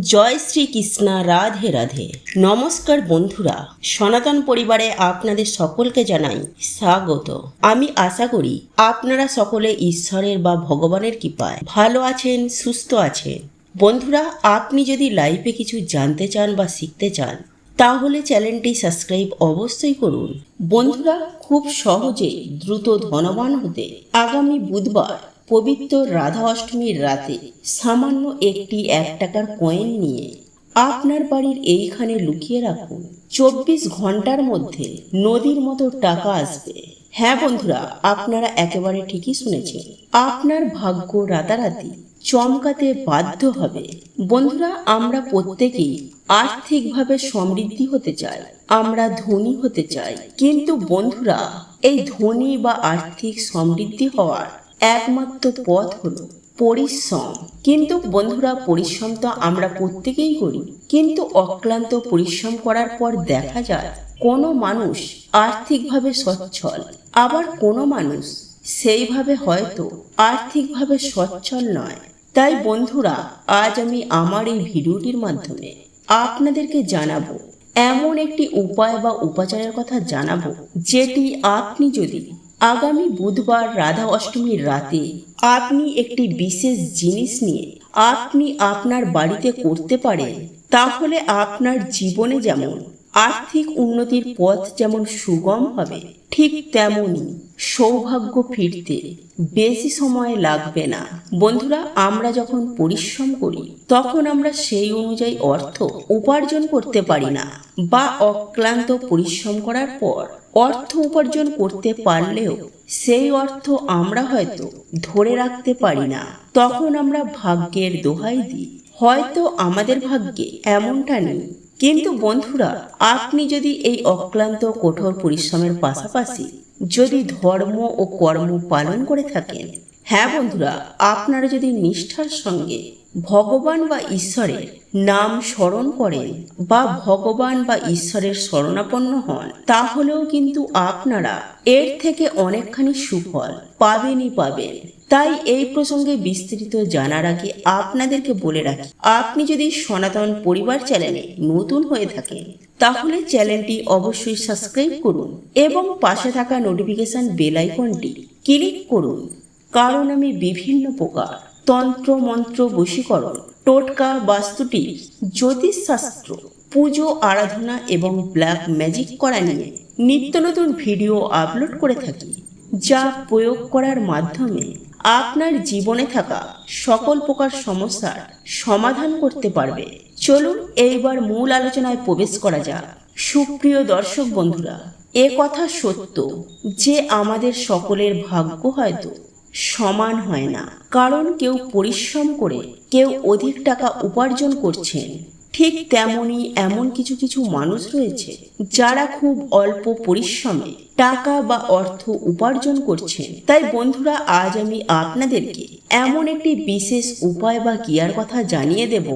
জয় শ্রীকৃষ্ণ, রাধে রাধে। নমস্কার বন্ধুরা, সনাতন পরিবারে আপনাদের সকলকে জানাই স্বাগত। আমি আশা করি আপনারা সকলে ঈশ্বরের বা ভগবানের কৃপায় ভালো আছেন, সুস্থ আছেন। বন্ধুরা, আপনি যদি লাইফে কিছু জানতে চান বা শিখতে চান, তাহলে চ্যানেলটি সাবস্ক্রাইব অবশ্যই করুন। বন্ধুরা, খুব সহজে দ্রুত ধনবান হতে আগামী বুধবার পবিত্র রাধা অষ্টমীর রাতে সামান্য একটি এক টাকার কয়েন নিয়ে আপনার বাড়ির এইখানে লুকিয়ে রাখুন। চব্বিশ ঘণ্টার মধ্যে নদীর মতো টাকা আসবে। হ্যাঁ বন্ধুরা, আপনারা একেবারে ঠিকই শুনেছেন। আপনার ভাগ্য রাতারাতি চমকাতে বাধ্য হবে। বন্ধুরা, আমরা প্রত্যেকেই আর্থিকভাবে সমৃদ্ধি হতে চাই, আমরা ধনী হতে চাই। কিন্তু বন্ধুরা, এই ধনী বা আর্থিক সমৃদ্ধি হওয়ার একমাত্র পথ হলো পরিশ্রম। কিন্তু বন্ধুরা, পরিশ্রম তো আমরা প্রত্যেকেই করি। কিন্তু অক্লান্ত পরিশ্রম করার পর দেখা যায়, কোনো মানুষ আর্থিকভাবে সচ্ছল। আবার কোনো মানুষ সেইভাবে হয়তো আর্থিকভাবে সচ্ছল নয়। তাই বন্ধুরা, আজ আমি আমার এই ভিডিওটির মাধ্যমে আপনাদেরকে জানাব, এমন একটি উপায় বা উপাচারের কথা জানাব, যেটি আপনি যদি আগামী বুধবার রাধা অষ্টমীর রাতে আপনি একটি বিশেষ জিনিস নিয়ে আপনি আপনার বাড়িতে করতে পারেন, তাহলে আপনার জীবনে যেমন আর্থিক উন্নতির পথ যেমন সুগম হবে, ঠিক তেমনই সৌভাগ্য ফিরতে বেশি সময় লাগবে না। বন্ধুরা, আমরা যখন পরিশ্রম করি, তখন আমরা সেই অনুযায়ী অর্থ উপার্জন করতে পারি না বা অক্লান্ত পরিশ্রম করার পর অর্থ উপার্জন করতে পারলেও সেই অর্থ আমরা হয়তো ধরে রাখতে পারি না। তখন আমরা ভাগ্যের দোহাই দিই। হয়তো আমাদের ভাগ্যে এমনটা নেই কিন্তু বন্ধুরা, আপনি যদি এই অক্লান্ত কঠোর পরিশ্রমের পাশাপাশি যদি ধর্ম ও কর্ম পালন করে থাকেন হ্যাঁ বন্ধুরা, আপনারা যদি নিষ্ঠার সঙ্গে ভগবান বা ঈশ্বরের নাম স্মরণ করেন বা ভগবান বা ঈশ্বরের শরণাপন্ন হন, তাহলেও কিন্তু আপনারা এর থেকে অনেকখানি সুফল পাবেনই পাবেন। তাই এই প্রসঙ্গে বিস্তৃত জানার আগে আপনাদেরকে বলে রাখি, আপনি যদি সনাতন পরিবার চ্যানেলে নতুন হয়ে থাকেন, তাহলে চ্যানেলটি অবশ্যই সাবস্ক্রাইব করুন এবং পাশে থাকা নোটিফিকেশন বেল আইকনটি ক্লিক করুন। কারণ আমি বিভিন্ন প্রকার তন্ত্র, মন্ত্র, বশীকরণ, টোটকা, বাস্তুটি, জ্যোতিষশাস্ত্র, পুজো, আরাধনা এবং ব্ল্যাক ম্যাজিক করা নিয়ে নিত্য নতুন ভিডিও আপলোড করে থাকি, যা প্রয়োগ করার মাধ্যমে আপনার জীবনে থাকা সকল প্রকার সমস্যার সমাধান করতে পারবে। চলুন এইবার মূল আলোচনায় প্রবেশ করা যাক। সুপ্রিয় দর্শক বন্ধুরা, এ কথা সত্য যে আমাদের সকলের ভাগ্য হয়তো সমান হয় না। কারণ কেউ পরিশ্রম করে, কেউ অধিক টাকা উপার্জন করছেন ঠিক তেমনি এমন কিছু কিছু মানুষ রয়েছে যারা খুব অল্প পরিশ্রমে টাকা বা অর্থ উপার্জন করছেন। তাই বন্ধুরা, আজ আমি আপনাদেরকে এমন একটি বিশেষ উপায় বা ক্রিয়ার কথা জানিয়ে দেব,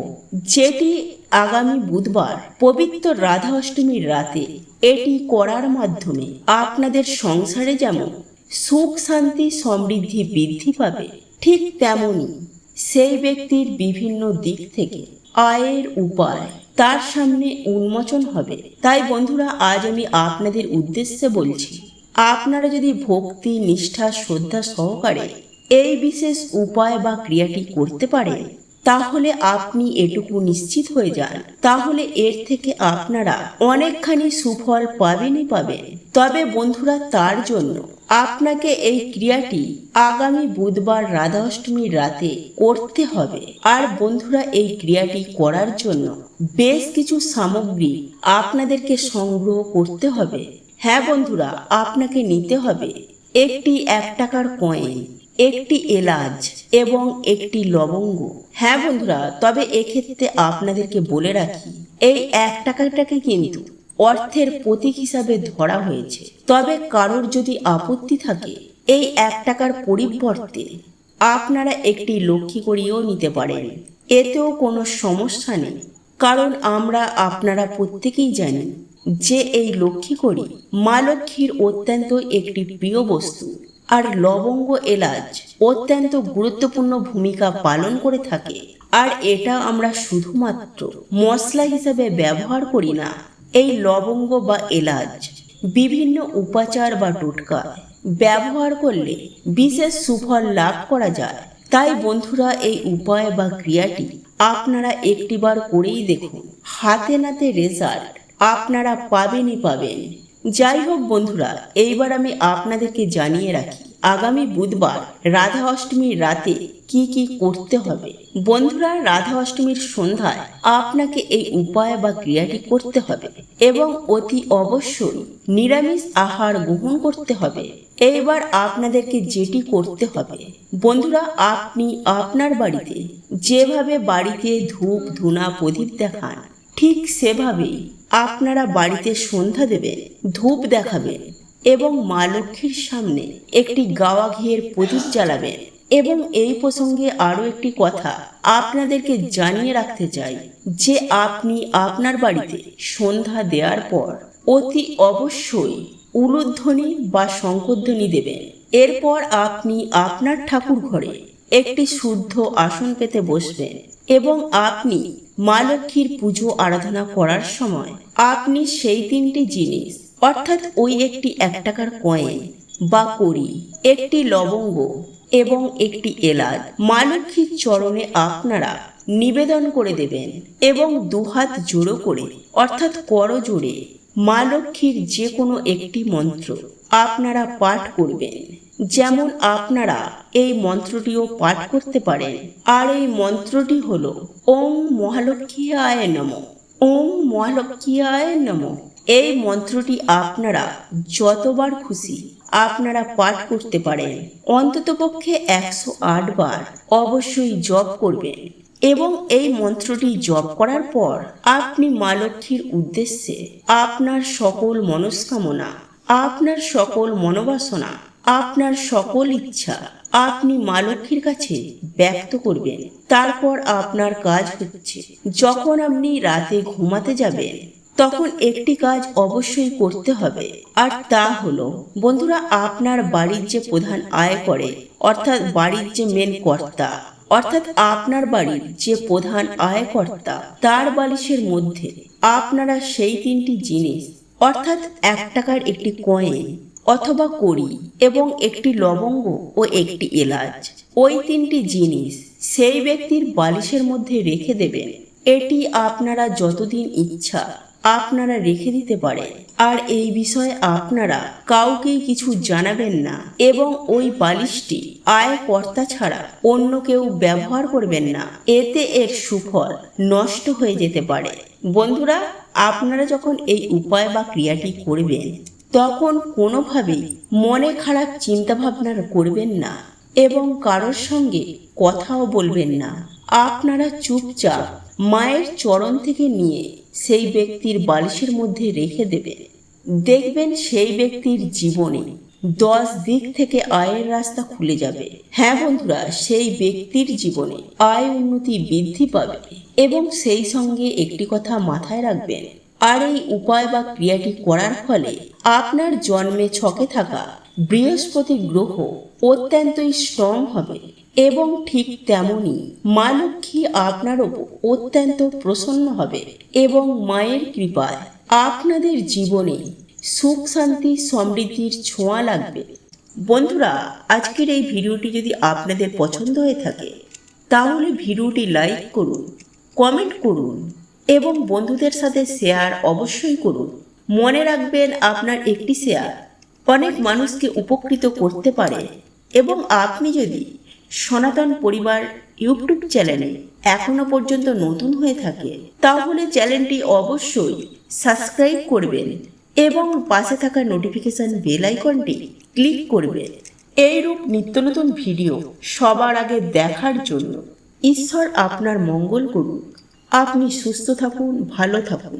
যেটি আগামী বুধবার পবিত্র রাধা অষ্টমীর রাতে এটি করার মাধ্যমে আপনাদের সংসারে যেমন সুখ, শান্তি, সমৃদ্ধি, বৃদ্ধি পাবে, ঠিক তেমনই সেই ব্যক্তির বিভিন্ন দিক থেকে আয়ের উপায়। তার সামনে উন্মোচন হবে। তাই বন্ধুরা, আজ আমি আপনাদের উদ্দেশ্যে বলছি, আপনারা যদি ভক্তি, নিষ্ঠা, শ্রদ্ধা সহকারে এই বিশেষ উপায় বা ক্রিয়াটি করতে পারেন, তাহলে আপনি এটুকু নিশ্চিত হয়ে যান। তাহলে এর থেকে আপনারা অনেকখানি সুফল পাবেনই পাবেন। তবে বন্ধুরা, তার জন্য আপনাকে এই ক্রিয়াটি আগামী বুধবার রাধা অষ্টমীর রাতে করতে হবে। আর বন্ধুরা, এই ক্রিয়াটি করার জন্য বেশ কিছু সামগ্রী আপনাদেরকে সংগ্রহ করতে হবে। হ্যাঁ বন্ধুরা, আপনাকে নিতে হবে একটি এক টাকার কয়েন একটি এলাচ এবং একটি লবঙ্গ। হ্যাঁ বন্ধুরা, তবে এক্ষেত্রে আপনাদেরকে বলে রাখি, এই এক টাকাটাকে কিন্তু অর্থের প্রতীক হিসাবে ধরা হয়েছে। তবে কারোর যদি আপত্তি থাকে, এই এক টাকার পরিবর্তে আপনারা একটি লক্ষ্মী করিয়েও নিতে পারেন। এতেও কোনো সমস্যা নেই, কারণ আমরা আপনারা প্রত্যেকেই জানি যে এই লক্ষ্মী করি মা লক্ষ্মীর অত্যন্ত একটি প্রিয় বস্তু আর লবঙ্গ এলাচ অত্যন্ত গুরুত্বপূর্ণ ভূমিকা পালন করে থাকে। আর এটা আমরা শুধুমাত্র মশলা হিসাবে ব্যবহার করি না এই লবঙ্গ বা এলাচ বিভিন্ন উপাচার বা টোটকায় ব্যবহার করলে বিশেষ সুফল লাভ করা যায়। তাই বন্ধুরা, এই উপায় বা ক্রিয়াটি আপনারা একটিবার করেই দেখুন। হাতে নাতে রেজাল্ট আপনারা পাবেনই পাবেন। যাই হোক বন্ধুরা, এইবার আমি আপনাদেরকে জানিয়ে রাখি আগামী বুধবার রাধা অষ্টমীর রাতে কি কি করতে হবে? বন্ধুরা রাধা অষ্টমীর সন্ধ্যায় আপনাকে এই উপায় বা ক্রিয়াটি করতে হবে এবং অতি অবশ্যই নিরামিষ আহার গ্রহণ করতে হবে। এইবার আপনাদেরকে যেটি করতে হবে, বন্ধুরা, আপনি আপনার বাড়িতে যেভাবে বাড়িতে ধূপ, ধুনা, প্রদীপ দেখান, ঠিক সেভাবেই আপনারা বাড়িতে সন্ধ্যা দেবেন, ধূপ দেখাবেন। এবং মা লক্ষ্মীর সামনে একটি গাওয়া ঘিয়ের প্রদীপ জ্বালাবেন। এবং এই প্রসঙ্গে আরও একটি কথা আপনাদেরকে জানিয়ে রাখতে চাই যে আপনি আপনার বাড়িতে সন্ধ্যা দেওয়ার পর অতি অবশ্যই উলুধ্বনি বা শঙ্করধ্বনি দেবেন। এরপর আপনি আপনার ঠাকুর ঘরে একটি শুদ্ধ আসন পেতে বসবেন এবং আপনি মা লক্ষ্মীর পুজো আরাধনা করার সময় আপনি সেই তিনটি জিনিস অর্থাৎ ওই একটি এক টাকার কয়েন বা কড়ি, একটি লবঙ্গ এবং একটি এলাচ মা লক্ষ্মীর চরণে আপনারা নিবেদন করে দেবেন এবং দুহাত জোড়ো করে, অর্থাৎ কর জোড়ে মা লক্ষ্মীর যে কোনো একটি মন্ত্র আপনারা পাঠ করবেন। যেমন আপনারা এই মন্ত্রটিও পাঠ করতে পারেন। আর এই মন্ত্রটি হল, ওম মহালক্ষ্মী আয় নম। ওম মহালক্ষ্মী আয় নম। এই মন্ত্রটি আপনারা যতবার খুশি আপনারা পাঠ করতে পারেন। অন্ততপক্ষে একশো আট বার অবশ্যই জপ করবেন এবং এই মন্ত্রটি জপ করার পর আপনি মা লক্ষ্মীর উদ্দেশ্যে আপনার সকল মনস্কামনা, আপনার সকল মনোবাসনা, আপনার সকল ইচ্ছা আপনি মা লক্ষ্মীর কাছে ব্যক্ত করবেন। তারপর আপনার কাজ হচ্ছে, যখন আপনি রাতে ঘুমাতে যাবেন তখন একটি কাজ অবশ্যই করতে হবে। আর তা হলো, বন্ধুরা, আপনার বাড়ির যে প্রধান আয় করে অর্থাৎ বাড়ির যে মেন কর্তা, অর্থাৎ আপনার বাড়ির যে প্রধান আয়কর্তা, তার বালিশের মধ্যে আপনারা সেই তিনটি জিনিস, অর্থাৎ এক টাকার একটি কয়েন অথবা কড়ি এবং একটি লবঙ্গ ও একটি এলাচ, ওই তিনটি জিনিস সেই ব্যক্তির বালিশের মধ্যে রেখে দেবেন। এটি আপনারা যতদিন ইচ্ছা আপনারা রেখে দিতে পারেন আর এই বিষয়ে আপনারা কাউকেই কিছু জানাবেন না। এবং ওই বালিশটি আয় কর্তা ছাড়া অন্য কেউ ব্যবহার করবেন না। এতে এর সুফল নষ্ট হয়ে যেতে পারে। বন্ধুরা, আপনারা যখন এই উপায় বা ক্রিয়াটি করবেন, তখন কোনোভাবেই মনে খারাপ চিন্তা ভাবনা করবেন না এবং কারোর সঙ্গে কথাও বলবেন না। আপনারা চুপচাপ মায়ের চরণ থেকে নিয়ে সেই ব্যক্তির বালিশের মধ্যে রেখে দেবে। দেখবেন সেই ব্যক্তির জীবনে দশ দিক থেকে আয়ের রাস্তা খুলে যাবে। হ্যাঁ বন্ধুরা, সেই ব্যক্তির জীবনে আয় উন্নতি বৃদ্ধি পাবে এবং সেই সঙ্গে একটি কথা মাথায় রাখবেন, আর এই উপায় বা ক্রিয়াটি করার ফলে আপনার জন্মে ছকে থাকা বৃহস্পতি গ্রহ অত্যন্তই স্ট্রং হবে। এবং ঠিক তেমনই মা লক্ষ্মী আপনার ওপর অত্যন্ত প্রসন্ন হবে এবং মায়ের কৃপায় আপনাদের জীবনে সুখ, শান্তি, সমৃদ্ধির ছোঁয়া লাগবে। বন্ধুরা, আজকের এই ভিডিওটি যদি আপনাদের পছন্দ হয়ে থাকে, তাহলে ভিডিওটি লাইক করুন, কমেন্ট করুন এবং বন্ধুদের সাথে শেয়ার অবশ্যই করুন। মনে রাখবেন, আপনার একটি শেয়ার অনেক মানুষকে উপকৃত করতে পারে এবং আপনি যদি সনাতন পরিবার ইউটিউব চ্যানেলে এখনও পর্যন্ত নতুন হয়ে থাকে, তাহলে চ্যানেলটি অবশ্যই সাবস্ক্রাইব করবেন এবং পাশে থাকা নোটিফিকেশন বেল আইকনটি ক্লিক করবেন। এইরূপ নিত্য নতুন ভিডিও সবার আগে দেখার জন্য ঈশ্বর আপনার মঙ্গল করুন আপনি সুস্থ থাকুন, ভালো থাকুন।